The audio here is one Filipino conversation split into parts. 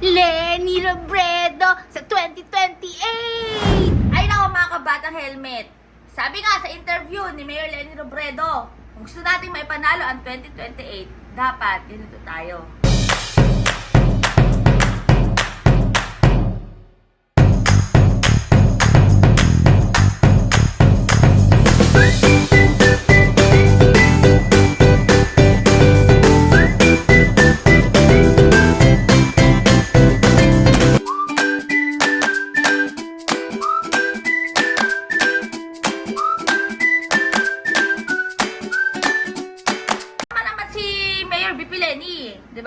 Lenny Robredo sa 2028! Ay nako mga kabatang helmet. Sabi nga sa interview ni Mayor Lenny Robredo, kung gusto nating may panalo ang 2028, dapat ganito tayo.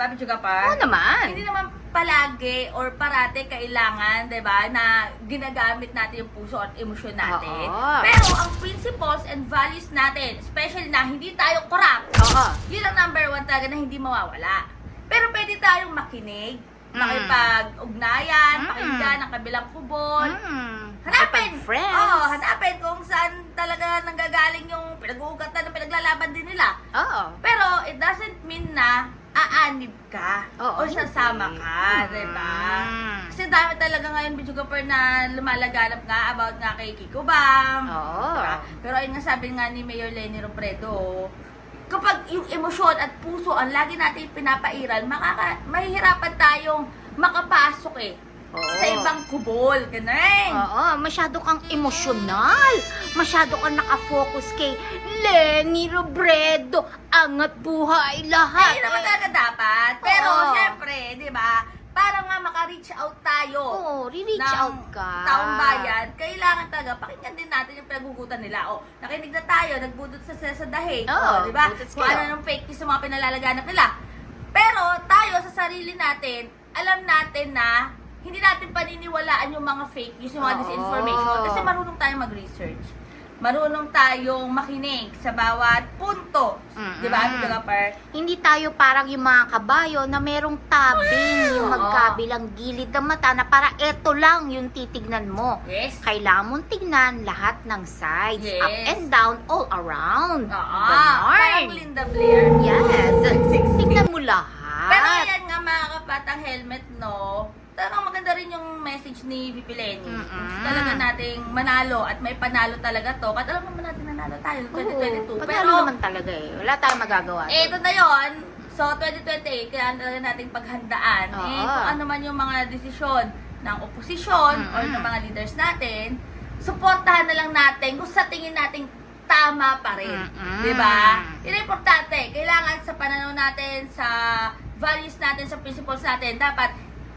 Ba, Pichuga Oo Par? naman. Hindi naman palagi or parate kailangan, 'di ba, na ginagamit natin yung puso at emosyon natin. Oo. Pero ang principles and values natin, especially na hindi tayo corrupt, Oo. yun ang number one talaga na hindi mawawala. Pero pwede tayong makinig, Mm. makipag-ugnayan, Mm. pakinggan ang kabilang kubol, Mm. Hanapin! Friends. Oo, hanapin kung saan talaga nanggagaling yung pinag-uugatan ng pinaglalaban din nila. Oo. Pero it doesn't mean na aanib ka Oo, o sasama hindi. ka, Mm. di ba? Kasi dami talaga ngayon, Gapper, na lumalaganap nga about nga kay Kiko Bam. Oo. Diba? Pero ayun nga sabi nga ni Mayor Lenny Robredo, kapag yung emosyon at puso ang lagi natin pinapairal, makaka, mahihirapan tayong makapasok eh Oo. sa ibang kubol. Ganun. Oo, masyado kang emosyonal. Masyado kang nakafocus kay Lenny Robredo. Angat buhay lahat. Ay, naman talaga dapat. Pero, Oo. syempre, di ba, para nga maka-reach out tayo Oo, re-reach ng out ka. taong bayan, kailangan talaga pakinggan din natin yung pinagugutan nila. O, nakinig na tayo, nagbudot sa sa dahe. Oo, di ba? budots Kung kayo. ano ng fake news sa mga pinalalaganap nila. Pero, tayo sa sarili natin, alam natin na hindi natin paniniwalaan yung mga fake news, yung mga Oo. disinformation. Kasi marunong tayong mag-research. Marunong tayong makinig sa bawat punto. Mm-mm. Di ba, Ate Gapar? Hindi tayo parang yung mga kabayo na merong tabing yung Oo. magkabilang gilid ng mata na para eto lang yung titignan mo. Yes. Kailangan mong tignan lahat ng sides, Yes. up and down, all around. Oo. Ganon. Parang Linda Blair. Yes. Sexy. Tignan mo lahat. Pero ayan nga mga kapatang helmet, no? Talagang maganda rin yung message ni Lenny. Mm-mm. Talaga nating manalo at may panalo talaga to. At alam naman natin nanalo tayo Oo, 2022. panalo Pero, naman talaga eh. Wala tayong magagawa. eh, ito na yon So, 2028, kailangan talaga nating paghandaan. Oo. Eh, kung ano man yung mga desisyon ng oposisyon or Mm-mm. ng mga leaders natin, supportahan na lang natin kung sa tingin nating tama pa rin. Mm-mm. Di ba? Yun ang importante. Kailangan sa pananaw natin, sa values natin, sa principles natin, dapat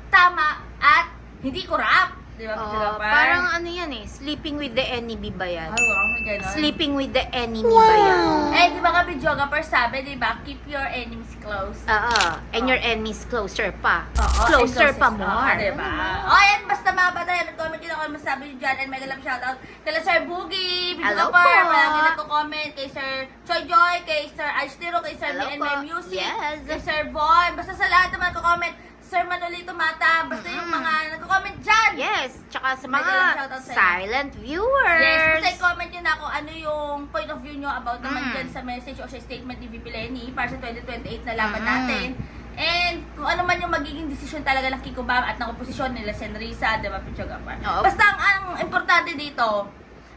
tama at hindi corrupt. Di ba, Oo, Pichula Par? parang ano yan eh, sleeping with the enemy ba yan? Ay, ganon. Sleeping with the enemy ba yan? Eh, di ba ka, Bidyoga Per, sabi, di ba, keep your enemies close. Oo, and your enemies closer pa. Oo, closer and pa closest. more. Oo, diba? O, ayan, basta mga bata, yan, comment nyo kung ano masabi nyo dyan, and mega love shoutout kay Sir Boogie, Hello Bidyoga Per, po. palagi nagko-comment, kay Sir Choy Joy, kay Sir Aistiro, kay Sir Hello Me and po. My Music, Yes. kay Sir Boy, basta sa lahat naman nagko-comment, Sir Manolito Mata, basta yung Mm-mm. mga nagko-comment dyan. Yes, tsaka sa Mega mga shoutout silent viewers. Yes, basta i-comment nyo na kung ano yung point of view nyo about naman Mm. dyan sa message o sa statement ni VP Lenny para sa 2028 na laban Mm. natin. And kung ano man yung magiging desisyon talaga ng Kiko Bam at ng oposisyon nila Senrisa, di ba, Pichoga Par? Oo. Basta ang, ang importante dito,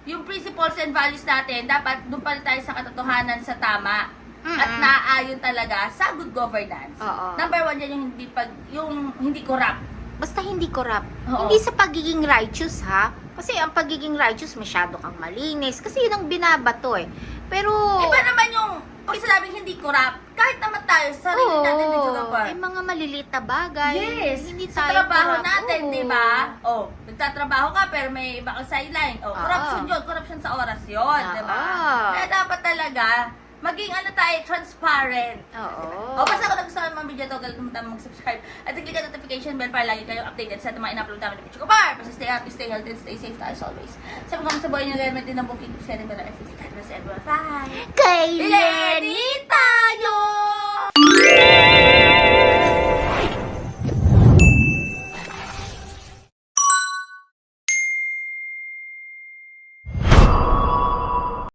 yung principles and values natin, dapat doon pa rin tayo sa katotohanan sa tama Mm-mm. at naaayon talaga sa good governance. Oo. Number one yan yung hindi pag yung hindi corrupt. Basta hindi corrupt. Oo. Hindi sa pagiging righteous ha. Kasi ang pagiging righteous, masyado kang malinis. Kasi yun ang binabato eh. Pero... Iba naman yung pag sinabing hindi corrupt, kahit naman tayo, sarili Oo, natin dito pa. may mga maliliit na bagay. Yes, Hindi sa tayo trabaho corrupt. natin, Oo. di ba? Oh, nagtatrabaho ka pero may iba kang sideline. Oh, corruption yun, corruption sa oras yun, di ba? Oo. Kaya dapat talaga, maging ano tayo, transparent. Oo. O, basta kung nagustuhan mo ang video to, kalimutan mo mag-subscribe at click ang notification bell para lagi kayong updated sa mga in-upload namin ng Pichuko Bar. Basta stay happy, stay healthy, and stay safe as always. Sabi ko sa buhay niyo, ganyan din ang booking, sharing, pero everything. God bless everyone. Bye! Kay Lenny!